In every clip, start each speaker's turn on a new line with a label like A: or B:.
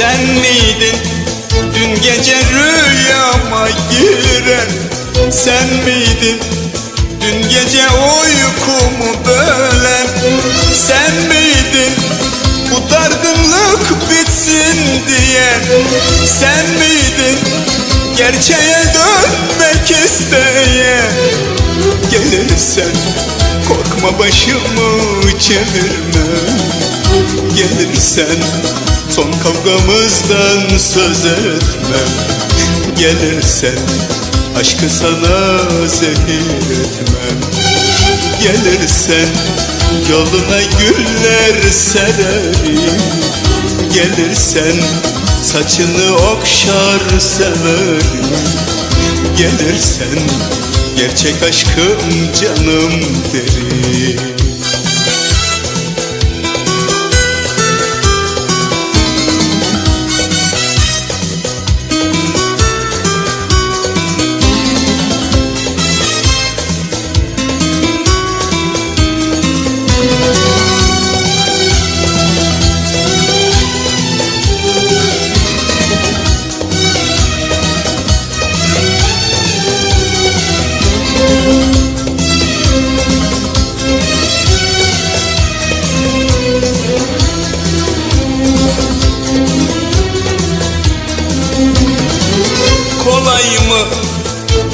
A: Sen miydin? Dün gece rüyama giren Sen miydin? Dün gece uykumu bölen Sen miydin? Bu dargınlık bitsin diye Sen miydin? Gerçeğe dönmek isteyen Gelirsen korkma başımı çevirme. Gelirsen son kavgamızdan söz etmem. Gelirsen aşkı sana zehir etmem. Gelirsen yoluna güller sererim. Gelirsen saçını okşar severim. Gelirsen gerçek aşkım canım derim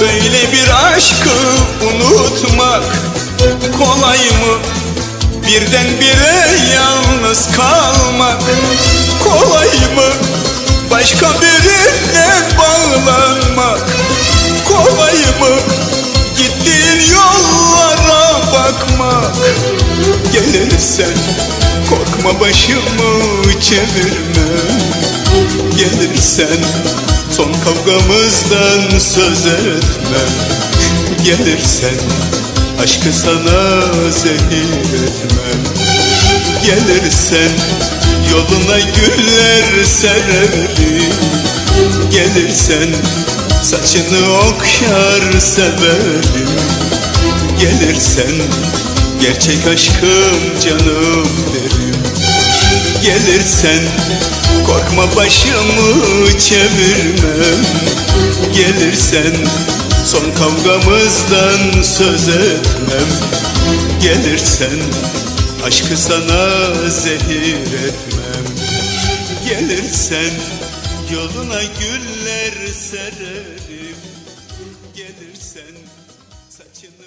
A: böyle bir aşkı unutmak Kolay mı? Birdenbire yalnız kalmak Kolay mı? Başka birine bağlanmak Kolay mı? Gittiğin yollara bakmak Gelirsen korkma başımı çevirme. Gelirsen son kavgamızdan söz etmem. Gelirsen aşkı sana zehir etmem. Gelirsen yoluna güller sererim Gelirsen saçını okşar severim. Gelirsen gerçek aşkım canım derim Gelirsen korkma başımı çevirmem. Gelirsen son kavgamızdan söz etmem. Gelirsen aşkı sana zehir etmem. Gelirsen yoluna güller sererim. Gelirsen saçını